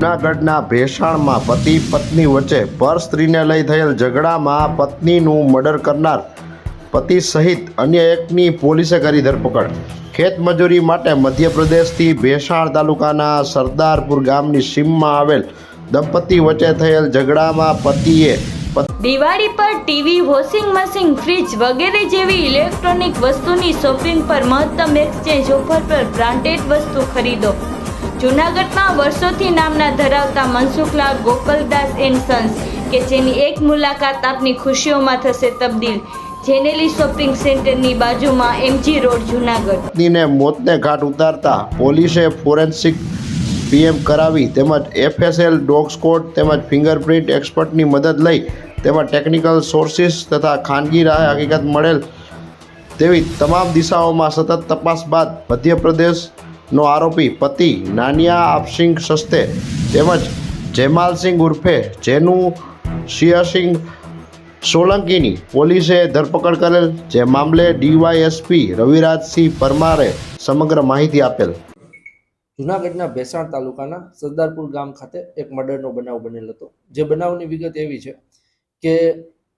જૂનાગઢના ભેસાણમાં પતિ પત્ની વચ્ચે પર સ્ત્રીને લઈ થયેલ ઝઘડામાં પત્નીનું મર્ડર કરનાર પતિ સહિત અન્ય એકની પોલીસે કરી ધરપકડ. ખેતમજૂરી માટે મધ્યપ્રદેશથી ભેસાણ તાલુકાના સરદારપુર ગામની સીમમાં આવેલ દંપતી વચ્ચે થયેલ ઝઘડામાં પતિએ દિવાળી પર ટીવી, વોશિંગ મશીન, ફ્રિજ વગેરે જેવી ઇલેક્ટ્રોનિક વસ્તુની શોપિંગ પર મહત્તમ એક્સચેન્જ ઓફર પર બ્રાન્ડેડ વસ્તુ ખરીદો. જૂનાગઢમાં વર્ષોથી નામના ધરાવતા મનસુખલાલ ગોકલદાસ એન્ડ સન્સ, કે જેની એક મુલાકાત આપની ખુશીઓમાં થશે તબદીલ. જેનેલી શોપિંગ સેન્ટરની બાજુમાં એમજી રોડ, જૂનાગઢ. પત્નીને મોતને ઘાટ ઉતારતા પોલીસે ફોરેન્સિક પીએમ કરાવી તેમજ એફએસએલ ડોગ સ્કોડ તેમજ ફિંગરપ્રિન્ટ એક્સપર્ટની મદદ લઈ તેમજ ટેકનિકલ સોર્સિસ તથા ખાનગી રાહે હકીકત મળેલ તેવી તમામ દિશાઓમાં સતત તપાસ બાદ મધ્યપ્રદેશનો આરોપી પતિ નાનિયા આપસિંગ સસ્તે તેમજ જેમાલસિંગ ઉર્ફે જેનું શિયાસિંગ સોલંકીની પોલીસે ધરપકડ કરેલ, જે મામલે ડીવાયએસપી રવિરાજસિંહ પરમારે સમગ્ર માહિતી આપેલ. જૂનાગઢના ભેસાણ તાલુકાના સરદારપુર ગામ ખાતે એક મર્ડરનો બનાવ બનેલ હતો. જે બનાવની વિગત એવી છે કે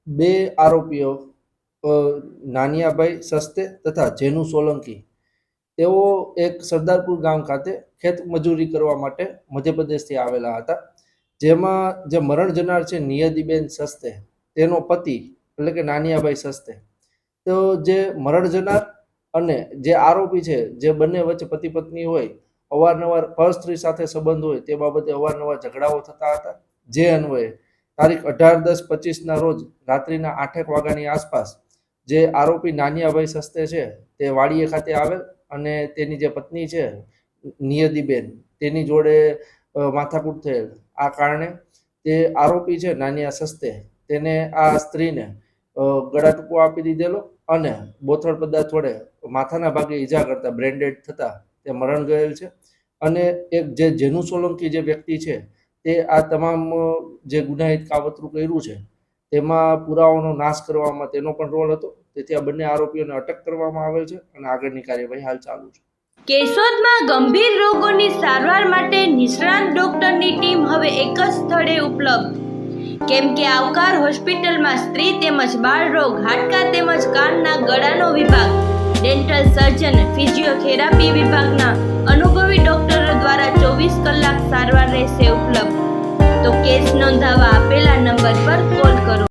બે આરોપીઓ નાનિયાભાઈ સસ્તે તથા જેનુ સોલંકી તેઓ એક સરદારપુર ગામ ખાતે ખેત મજૂરી કરવા માટે મધ્યપ્રદેશથી આવેલા હતા. જેમાં જે મરણ જનાર છે નિયતિબેન સસ્તે, તેનો પતિ એટલે કે નાનિયાભાઈ સસ્તે. તો જે મરણ જનાર અને જે આરોપી છે, જે બંને વચ્ચે પતિ પત્ની હોય, અવારનવાર પરસ્ત્રી સાથે સંબંધ હોય, તે બાબતે અવારનવાર ઝઘડાઓ થતા હતા. જે અન્વયે તારીખ અઢાર દસ પચીસના રોજ રાત્રિના આઠેક વાગ્યાની આસપાસ જે આરોપી નાનિયાભાઈ સસ્તે છે, તે વાડીએ ખાતે આવેલ અને તેની જે પત્ની છે, નિયતિબેન, તેની જોડે માથાકૂટ થયેલ. આ કારણે તે આરોપી છે નાનિયા સસ્તે તેને આ સ્ત્રીને ગળા ટૂંકો આપી દીધેલો અને બોથળ પદાર્થ વડે માથાના ભાગે ઈજા કરતા બ્રેન્ડેડ થતા તે મરણ ગયેલ છે. અને એક જે જેનુ સોલંકી જે વ્યક્તિ છે, તે આ તમામ જે ગુનાહિત કાવતરું કર્યું છે, તેમાં પુરાવાનો નાશ કરવામાં તેનો પણ રોલ હતો. તેથી આ બંને આરોપીઓને અટક કરવામાં આવેલ છે અને આગળની કાર્યવાહી હાલ ચાલુ છે. કેશોદમાં ગંભીર રોગોની સારવાર માટે નિષ્ણાંત ડોક્ટરની ટીમ હવે એક જ સ્થળે ઉપલબ્ધ. કેમ કે આવકાર હોસ્પિટલમાં સ્ત્રી તેમજ બાળ રોગ, હાડકા તેમજ કાનના ગળાનો વિભાગ, ડેન્ટલ સર્જન, ફિઝિયોથેરાપી વિભાગના અનુભવી ડોક્ટરો દ્વારા ચોવીસ કલાક સારવાર રહેશે ઉપલબ્ધ. તો કેસ નોંધાવા આપેલા નંબર પર